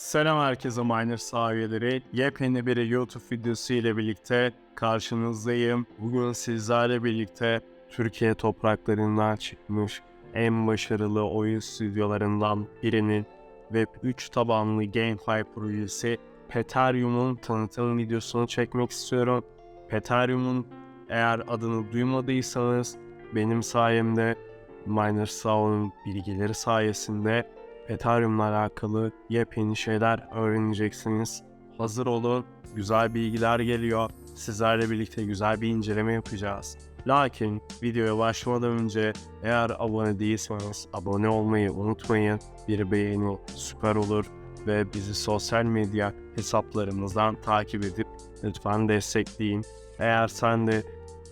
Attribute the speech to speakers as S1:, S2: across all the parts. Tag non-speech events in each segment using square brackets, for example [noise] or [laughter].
S1: Selam herkese Miner sahibileri. Yepyeni bir YouTube videosu ile birlikte karşınızdayım. Bugün sizlerle birlikte Türkiye topraklarından çıkmış en başarılı oyun stüdyolarından birinin Web3 tabanlı GameFi projesi Peterium'un tanıtım videosunu çekmek istiyorum. Peterium'un eğer adını duymadıysanız benim sayemde Miner Sağ'ın bilgileri sayesinde Ethereum'la alakalı yepyeni şeyler öğreneceksiniz. Hazır olun, güzel bilgiler geliyor. Sizlerle birlikte güzel bir inceleme yapacağız. Lakin videoya başlamadan önce eğer abone değilseniz abone olmayı unutmayın. Bir beğeni süper olur ve bizi sosyal medya hesaplarımızdan takip edip lütfen destekleyin. Eğer sen de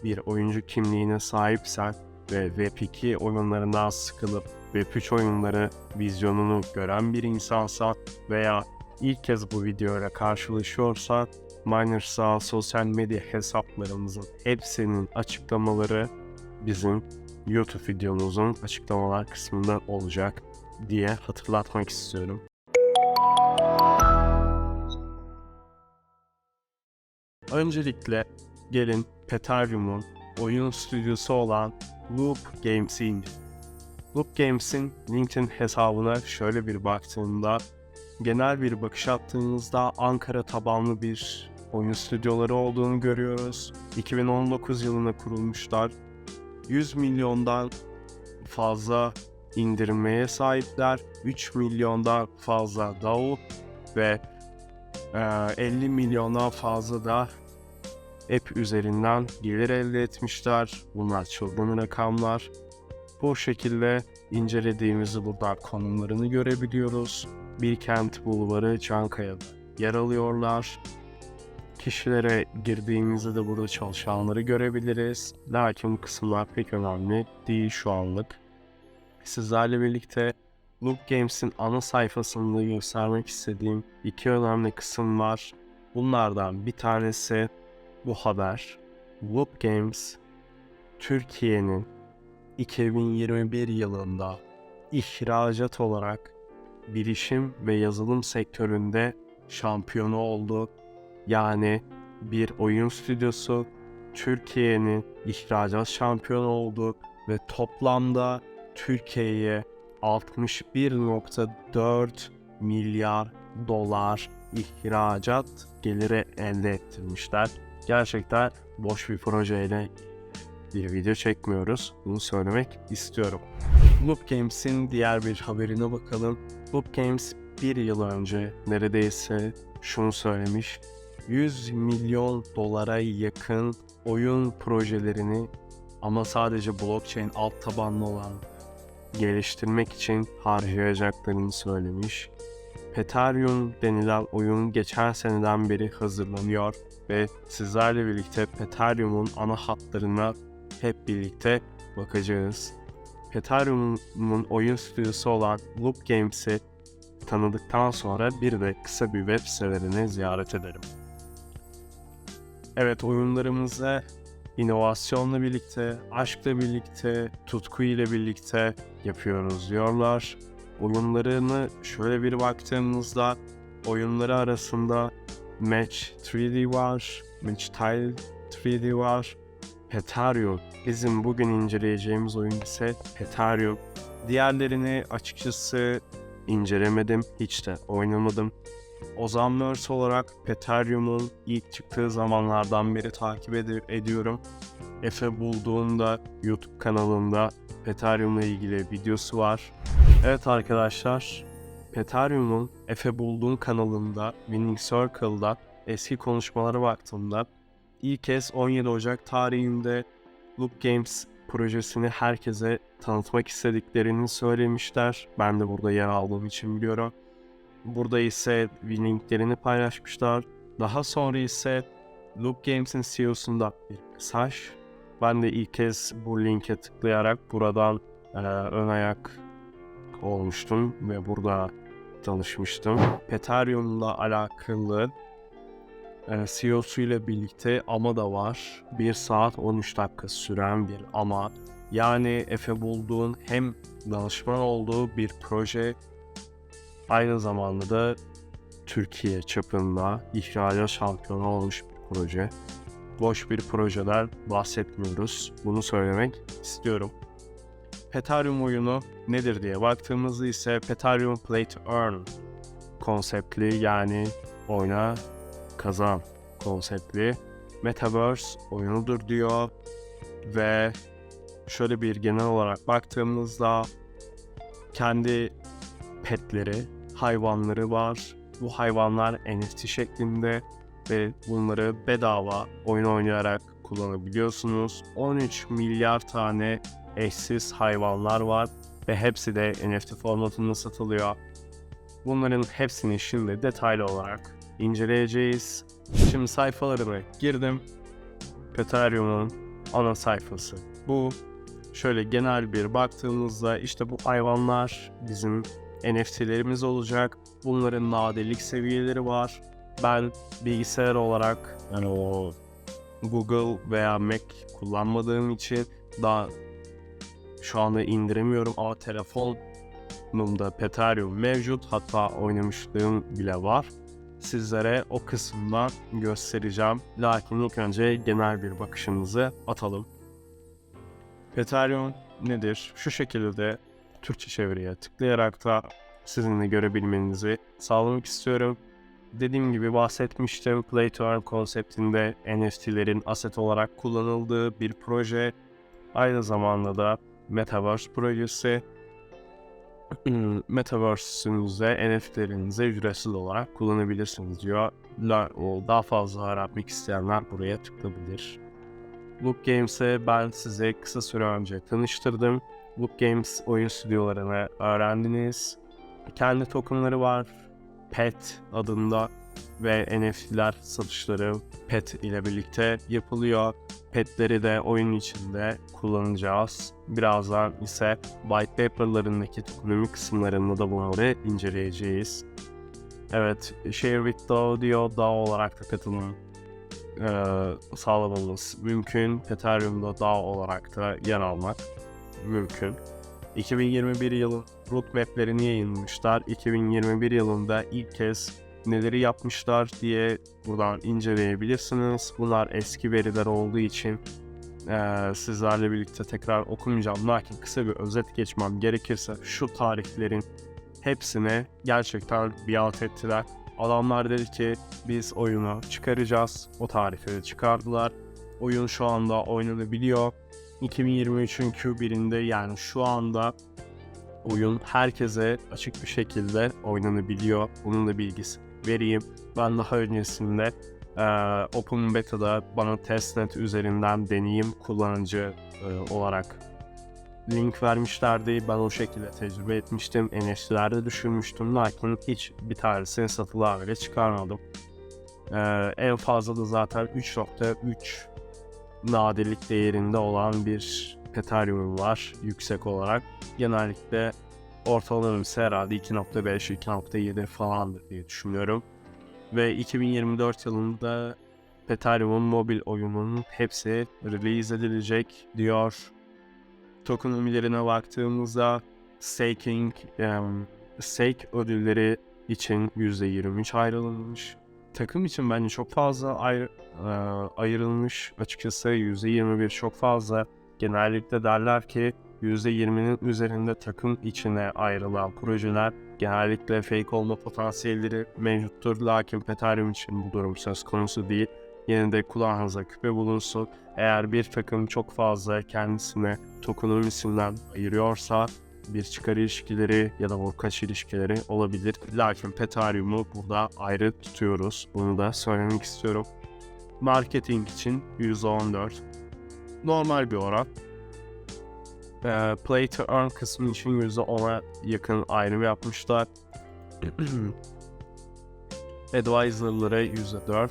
S1: bir oyuncu kimliğine sahipsen ve Web2 oyunlarından sıkılıp Web3 oyunları vizyonunu gören bir insansan veya ilk kez bu videoyla karşılaşıyorsan Miners'a sosyal medya hesaplarımızın hepsinin açıklamaları bizim YouTube videomuzun açıklamalar kısmında olacak diye hatırlatmak istiyorum. Öncelikle gelin Peterium'un oyun stüdyosu olan Loop Games'i inceleyelim. Loop Games'in LinkedIn hesabına şöyle bir baktığımda genel bir bakış attığımızda Ankara tabanlı bir oyun stüdyoları olduğunu görüyoruz. 2019 yılında kurulmuşlar. 100 milyondan fazla indirmeye sahipler. 3 milyondan fazla DAO ve e, 50 milyondan fazla da app üzerinden gelir elde etmişler. Bunlar çılgın rakamlar. Bu şekilde incelediğimizde burada konumlarını görebiliyoruz. Bilkent Bulvarı Çankaya'da yer alıyorlar. Kişilere girdiğimizde de burada çalışanları görebiliriz. Lakin bu kısımlar pek önemli değil şu anlık. Sizlerle birlikte Loop Games'in ana sayfasında göstermek istediğim iki önemli kısım var. Bunlardan bir tanesi bu haber. Loop Games Türkiye'nin 2021 yılında ihracat olarak bilişim ve yazılım sektöründe şampiyonu oldu. Yani bir oyun stüdyosu Türkiye'nin ihracat şampiyonu oldu ve toplamda Türkiye'ye 61.4 milyar dolar ihracat geliri elde ettirmişler. Gerçekten boş bir projeyle bir video çekmiyoruz. Bunu söylemek istiyorum. Loop Games'in diğer bir haberine bakalım. Loop Games bir yıl önce neredeyse şunu söylemiş. 100 milyon dolara yakın oyun projelerini ama sadece blockchain alt tabanlı olan geliştirmek için harcayacaklarını söylemiş. Peterium denilen oyun geçen seneden beri hazırlanıyor ve sizlerle birlikte Peterium'un ana hatlarına hep birlikte bakacağız. Peterium'un oyun stüdyosu olan Loop Games'i tanıdıktan sonra bir de kısa bir web sitelerini ziyaret edelim. Evet oyunlarımızı inovasyonla birlikte, aşkla birlikte, tutku ile birlikte yapıyoruz diyorlar. Oyunlarını şöyle bir baktığımızda oyunları arasında Match 3D var, Match Tile 3D var, Peterium. Bizim bugün inceleyeceğimiz oyun ise Peterium. Diğerlerini açıkçası incelemedim, hiç de oynamadım. Ozanverse olarak Peterium'un ilk çıktığı zamanlardan beri takip ed- ediyorum. Efe bulduğunda YouTube kanalında Peterium'la ilgili videosu var. Evet arkadaşlar, Peterium'un Efe Bulduğun kanalında Winning Circle'da eski konuşmalara baktığımda ilk kez 17 Ocak tarihinde Loop Games projesini herkese tanıtmak istediklerini söylemişler. Ben de burada yer aldığım için biliyorum. Burada ise linklerini paylaşmışlar. Daha sonra ise Loop Games'in CEO'sunda bir mesaj. Ben de ilk kez bu linke tıklayarak buradan e, ön ayak olmuştum ve burada tanışmıştım. Peterium'la alakalı e, CEO'su ile birlikte ama da var. 1 saat 13 dakika süren bir ama. Yani Efe bulduğun hem danışman olduğu bir proje aynı zamanda da Türkiye çapında ihracat şampiyonu olmuş bir proje. Boş bir projeden bahsetmiyoruz. Bunu söylemek istiyorum. Peterium oyunu nedir diye baktığımızda ise Peterium Play to Earn konseptli yani oyna kazan konseptli Metaverse oyunudur diyor ve şöyle bir genel olarak baktığımızda kendi petleri, hayvanları var. Bu hayvanlar NFT şeklinde ve bunları bedava oyun oynayarak kullanabiliyorsunuz. 13 milyar tane eşsiz hayvanlar var ve hepsi de NFT formatında satılıyor. Bunların hepsini şimdi detaylı olarak inceleyeceğiz. Şimdi sayfalarına girdim. Ethereum'un ana sayfası. Bu şöyle genel bir baktığımızda işte bu hayvanlar bizim NFT'lerimiz olacak. Bunların nadirlik seviyeleri var. Ben bilgisayar olarak yani o Google veya Mac kullanmadığım için daha şu anda indiremiyorum ama telefonumda Peterium mevcut. Hatta oynamışlığım bile var. Sizlere o kısımdan göstereceğim. Lakin ilk önce genel bir bakışımızı atalım. Peterium nedir? Şu şekilde Türkçe çeviriye tıklayarak da sizinle görebilmenizi sağlamak istiyorum. Dediğim gibi bahsetmiştim. Play to Earn konseptinde NFT'lerin aset olarak kullanıldığı bir proje. Aynı zamanda da Metaverse projesi. [clears throat] Metaverse'ünüzde NFT'lerinizi ücretsiz olarak kullanabilirsiniz diyor. Daha fazla öğrenmek isteyenler buraya tıklayabilir. Loop Games'e ben size kısa süre önce tanıştırdım. Loop Games oyun stüdyolarını öğrendiniz. Kendi tokenları var. PET adında ve NFT'ler satışları PET ile birlikte yapılıyor. Petleri de oyun içinde kullanacağız. Birazdan ise white paper'larındaki ekonomi kısımlarında da bunları inceleyeceğiz. Evet, Share with DAO diyor. DAO olarak da katılım eee sağlamamız mümkün. Ethereum'da DAO olarak da yer almak mümkün. 2021 yılı roadmap'lerini yayınlamışlar. 2021 yılında ilk kez neleri yapmışlar diye buradan inceleyebilirsiniz. Bunlar eski veriler olduğu için eee, sizlerle birlikte tekrar okumayacağım. Lakin kısa bir özet geçmem gerekirse şu tarihlerin hepsine gerçekten biat ettiler. Adamlar dedi ki biz oyunu çıkaracağız. O tarihleri çıkardılar. Oyun şu anda oynanabiliyor. 2023'ün Q1'inde yani şu anda oyun herkese açık bir şekilde oynanabiliyor. Bunun da bilgisi vereyim. Ben daha öncesinde eee, Open Beta'da bana testnet üzerinden deneyim kullanıcı eee, olarak link vermişlerdi. Ben o şekilde tecrübe etmiştim. NFT'lerde düşürmüştüm. Lakin hiç bir tanesini satılığa bile çıkarmadım. Eee, en fazla da zaten 3.3 nadirlik değerinde olan bir Ethereum var yüksek olarak. Genellikle ortalaması herhalde 2.5-2.7 falandır diye düşünüyorum. Ve 2024 yılında Ethereum mobil oyununun hepsi release edilecek diyor. Tokenomilerine baktığımızda staking, em, stake ödülleri için %23 ayrılmış. Takım için bence çok fazla ayr- e, ayrılmış. Açıkçası %21 çok fazla. Genellikle derler ki %20'nin üzerinde takım içine ayrılan projeler genellikle fake olma potansiyelleri mevcuttur. Lakin Ethereum için bu durum söz konusu değil. Yine de kulağınıza küpe bulunsun. Eğer bir takım çok fazla kendisine tokenomisinden ayırıyorsa bir çıkar ilişkileri ya da orkaç ilişkileri olabilir. Lakin Ethereum'u burada ayrı tutuyoruz. Bunu da söylemek istiyorum. Marketing için %14. Normal bir oran. Ee, Play to Earn kısmı için %10'a yakın ayrım yapmışlar. [clears throat] Advisor'lara %4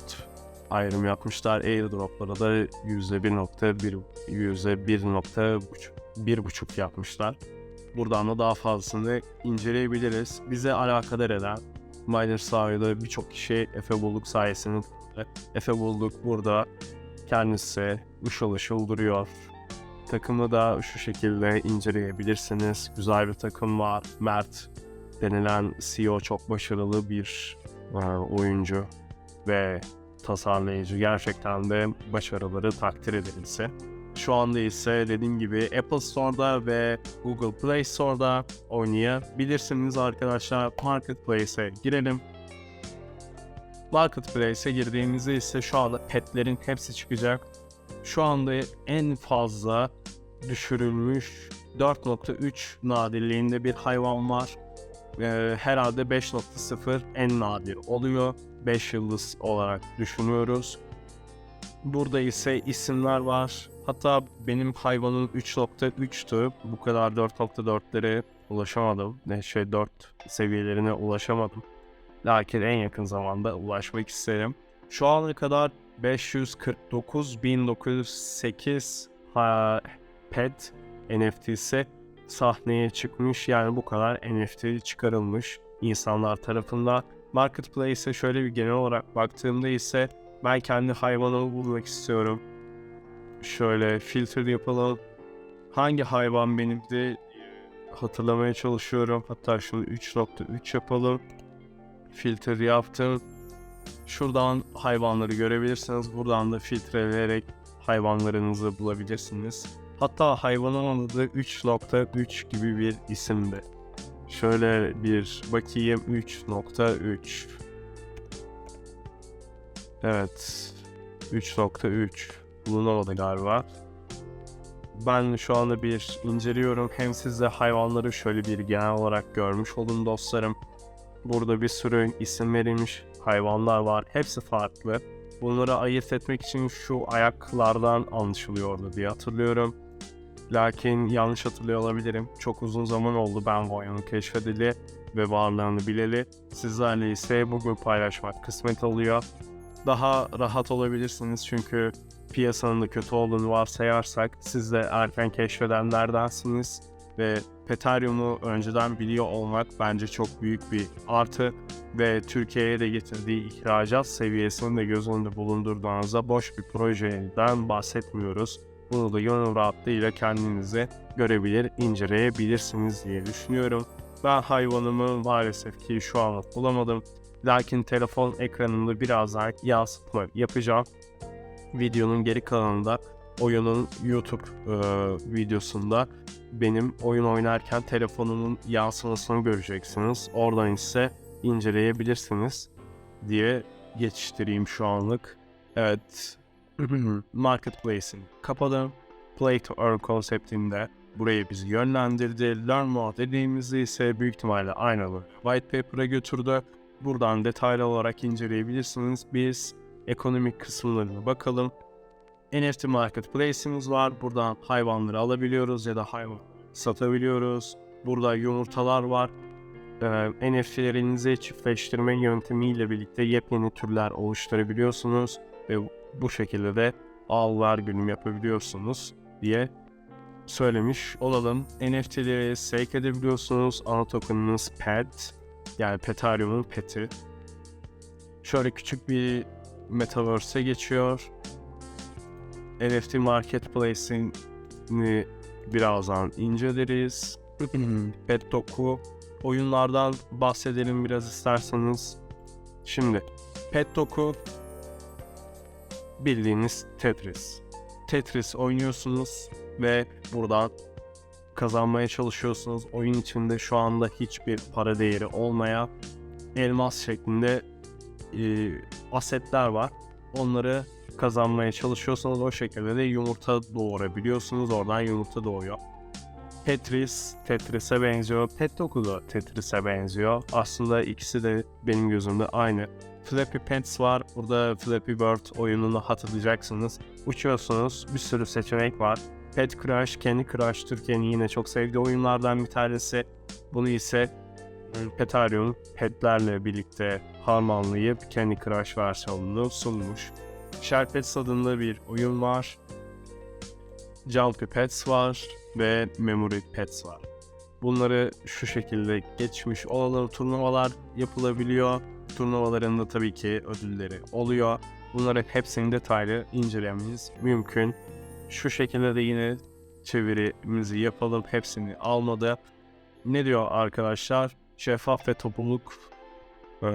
S1: ayrım yapmışlar. Airdrop'lara da %1.1 %1.1.5 yapmışlar. Buradan da daha fazlasını inceleyebiliriz. Bize alakadar eden Miner sahada birçok kişi Efe Bulduk sayesinde Efe Bulduk burada kendisi ışıl ışıl duruyor. Takımı da şu şekilde inceleyebilirsiniz. Güzel bir takım var. Mert denilen CEO çok başarılı bir e, oyuncu ve tasarlayıcı gerçekten de başarıları takdir edilse. Şu anda ise dediğim gibi Apple Store'da ve Google Play Store'da oynayabilirsiniz arkadaşlar. Marketplace'e girelim. Marketplace'e girdiğimizde ise şu anda petlerin hepsi çıkacak. Şu anda en fazla düşürülmüş 4.3 nadirliğinde bir hayvan var. Ee, herhalde 5.0 en nadir oluyor. 5 yıldız olarak düşünüyoruz. Burada ise isimler var. Hatta benim hayvanım 3.3'tü. Bu kadar 4.4'lere ulaşamadım. Ne şey 4 seviyelerine ulaşamadım. Lakin en yakın zamanda ulaşmak isterim. Şu ana kadar 549.908 ha, pet NFT'si sahneye çıkmış. Yani bu kadar NFT çıkarılmış insanlar tarafından. Marketplace'e şöyle bir genel olarak baktığımda ise ben kendi hayvanımı bulmak istiyorum. Şöyle filtre yapalım. Hangi hayvan benimdi hatırlamaya çalışıyorum. Hatta şunu 3.3 yapalım. Filtre yaptım. Şuradan hayvanları görebilirsiniz. Buradan da filtreleyerek hayvanlarınızı bulabilirsiniz. Hatta hayvanın adı 3.3 gibi bir isimdi. Şöyle bir bakayım 3.3 Evet 3.3 bulunamadı galiba. Ben şu anda bir inceliyorum. Hem siz hayvanları şöyle bir genel olarak görmüş olun dostlarım. Burada bir sürü isim verilmiş hayvanlar var. Hepsi farklı. Bunları ayırt etmek için şu ayaklardan anlaşılıyordu diye hatırlıyorum. Lakin yanlış hatırlıyor olabilirim. Çok uzun zaman oldu ben oyunu keşfedili ve varlığını bileli. Sizlerle ise bugün paylaşmak kısmet oluyor. Daha rahat olabilirsiniz çünkü piyasanın da kötü olduğunu varsayarsak siz de erken keşfedenlerdensiniz ve Peterium'u önceden biliyor olmak bence çok büyük bir artı ve Türkiye'ye de getirdiği ihracat seviyesini de göz önünde bulundurduğunuzda boş bir projeden bahsetmiyoruz. Bunu da gönül rahatlığıyla kendinize görebilir, inceleyebilirsiniz diye düşünüyorum. Ben hayvanımı maalesef ki şu an bulamadım. Lakin telefon ekranında biraz daha yansıtma yapacağım. Videonun geri kalanında oyunun YouTube e, videosunda benim oyun oynarken telefonumun yansımasını göreceksiniz. Oradan ise inceleyebilirsiniz diye geçiştireyim şu anlık. Evet, [clears throat] Marketplace'in kapadım. Play to Earn konseptinde buraya bizi yönlendirdi. Learn More dediğimizde ise büyük ihtimalle aynalı white paper'a götürdü. Buradan detaylı olarak inceleyebilirsiniz. Biz ekonomik kısımlarına bakalım. NFT Marketplace'imiz var. Buradan hayvanları alabiliyoruz ya da hayvan satabiliyoruz. Burada yumurtalar var. Ee, NFT'lerinizi çiftleştirme yöntemiyle birlikte yepyeni türler oluşturabiliyorsunuz ve bu şekilde de ver günüm yapabiliyorsunuz diye söylemiş olalım. NFT'leri stake edebiliyorsunuz. Ana tokenınız PET yani Peterium'un PET'i. Şöyle küçük bir Metaverse'e geçiyor. NFT Marketplace'ini birazdan inceleriz. Pet Doku oyunlardan bahsedelim biraz isterseniz. Şimdi Pet Doku bildiğiniz Tetris. Tetris oynuyorsunuz ve buradan kazanmaya çalışıyorsunuz. Oyun içinde şu anda hiçbir para değeri olmayan elmas şeklinde e, asetler var. Onları kazanmaya çalışıyorsanız o şekilde de yumurta doğurabiliyorsunuz. Oradan yumurta doğuyor. Tetris, Tetris'e benziyor. Petdoku da Tetris'e benziyor. Aslında ikisi de benim gözümde aynı. Flappy Pets var. Burada Flappy Bird oyununu hatırlayacaksınız. Uçuyorsunuz. Bir sürü seçenek var. Pet Crash, Candy Crush Türkiye'nin yine çok sevdiği oyunlardan bir tanesi. Bunu ise Petarium petlerle birlikte harmanlayıp Candy Crush versiyonunu sunmuş. Sharpets adında bir oyun var. Jumpy Pets var ve Memory Pets var. Bunları şu şekilde geçmiş olalım. Turnuvalar yapılabiliyor. Turnuvaların da tabii ki ödülleri oluyor. Bunların hepsini detaylı incelememiz mümkün. Şu şekilde de yine çevirimizi yapalım. Hepsini almadı. Ne diyor arkadaşlar? Şeffaf ve topluluk Ee,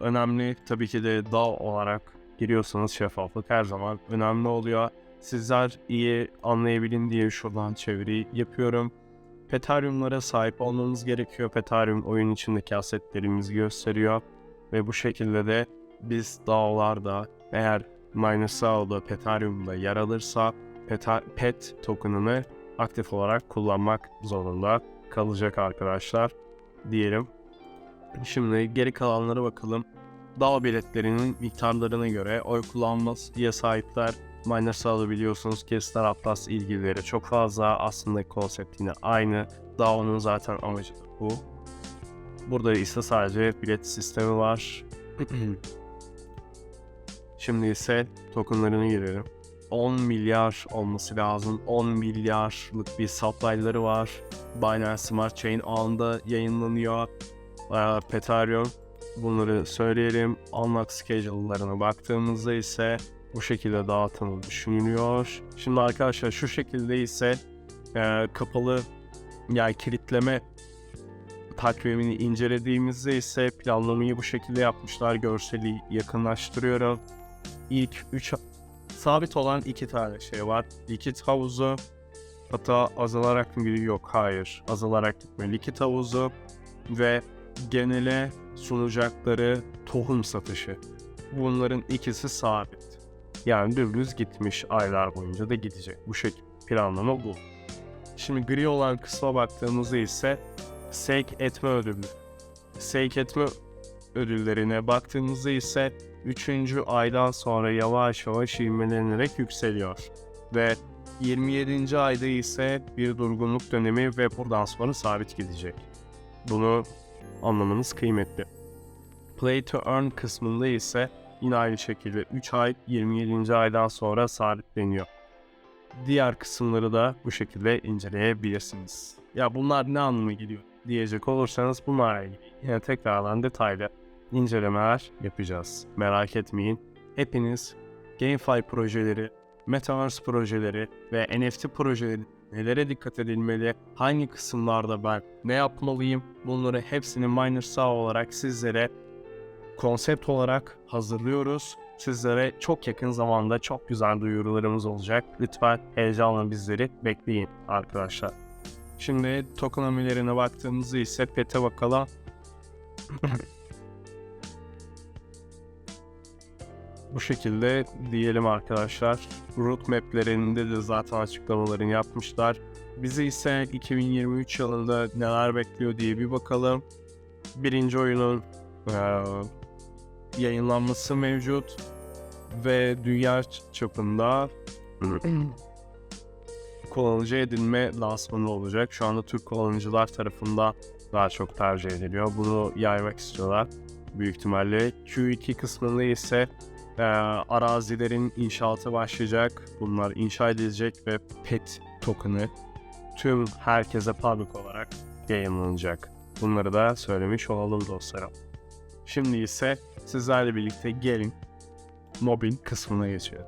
S1: önemli tabii ki de DAO olarak giriyorsanız şeffaflık her zaman önemli oluyor. Sizler iyi anlayabilin diye şuradan çeviri yapıyorum. Peterium'lara sahip olmanız gerekiyor. Peterium oyun içindeki asetlerimizi gösteriyor. Ve bu şekilde de biz DAO'larda eğer MinerSAO'da Peterium'da yer alırsa Peta- PET token'ını aktif olarak kullanmak zorunda kalacak arkadaşlar diyelim. Şimdi geri kalanlara bakalım. DAO biletlerinin miktarlarına göre oy kullanmasıya sahipler. MinerSAO'da biliyorsunuz ki Star Atlas ilgileri çok fazla. Aslında konsept yine aynı. DAO'nun zaten amacı bu. Burada ise sadece bilet sistemi var. [clears throat] Şimdi ise tokenlarını girelim. 10 milyar olması lazım. 10 milyarlık bir supply'ları var. Binance Smart Chain ağında yayınlanıyor. Peterium bunları söyleyelim. Unlock schedule'larına baktığımızda ise bu şekilde dağıtımı düşünülüyor. Şimdi arkadaşlar şu şekilde ise e, kapalı yani kilitleme takvimini incelediğimizde ise planlamayı bu şekilde yapmışlar. Görseli yakınlaştırıyorum. İlk 3 sabit olan iki tane şey var. Likit havuzu hatta azalarak mı gidiyor? Yok hayır. Azalarak gitmiyor. Likit havuzu ve genele sunacakları tohum satışı. Bunların ikisi sabit. Yani dümdüz gitmiş aylar boyunca da gidecek. Bu şekilde planlama bu. Şimdi gri olan kısma baktığımızda ise sake etme ödülü. Sake etme ödüllerine baktığımızda ise 3. aydan sonra yavaş yavaş ivmelenerek yükseliyor. Ve 27. ayda ise bir durgunluk dönemi ve buradan sonra sabit gidecek. Bunu anlamanız kıymetli. Play to earn kısmında ise yine aynı şekilde 3 ay 27. aydan sonra sabitleniyor. Diğer kısımları da bu şekilde inceleyebilirsiniz. Ya bunlar ne anlama geliyor diyecek olursanız bunlarla ilgili yine tekrardan detaylı incelemeler yapacağız. Merak etmeyin. Hepiniz GameFi projeleri, Metaverse projeleri ve NFT projeleri nelere dikkat edilmeli, hangi kısımlarda ben ne yapmalıyım bunları hepsini MinerSAO olarak sizlere konsept olarak hazırlıyoruz. Sizlere çok yakın zamanda çok güzel duyurularımız olacak. Lütfen heyecanla bizleri bekleyin arkadaşlar. Şimdi tokenomilerine baktığımızda ise PET'e bakalım. [laughs] Bu şekilde diyelim arkadaşlar. Roadmap'lerinde de zaten açıklamalarını yapmışlar. Bizi ise 2023 yılında neler bekliyor diye bir bakalım. Birinci oyunun yayınlanması mevcut ve dünya çapında [clears throat] kullanıcı edinme lansmanı olacak. Şu anda Türk kullanıcılar tarafından daha çok tercih ediliyor. Bunu yaymak istiyorlar büyük ihtimalle. Q2 kısmında ise e, arazilerin inşaatı başlayacak. Bunlar inşa edilecek ve PET token'ı tüm herkese public olarak yayınlanacak. Bunları da söylemiş olalım dostlarım. Şimdi ise sizlerle birlikte gelin mobil kısmına geçelim.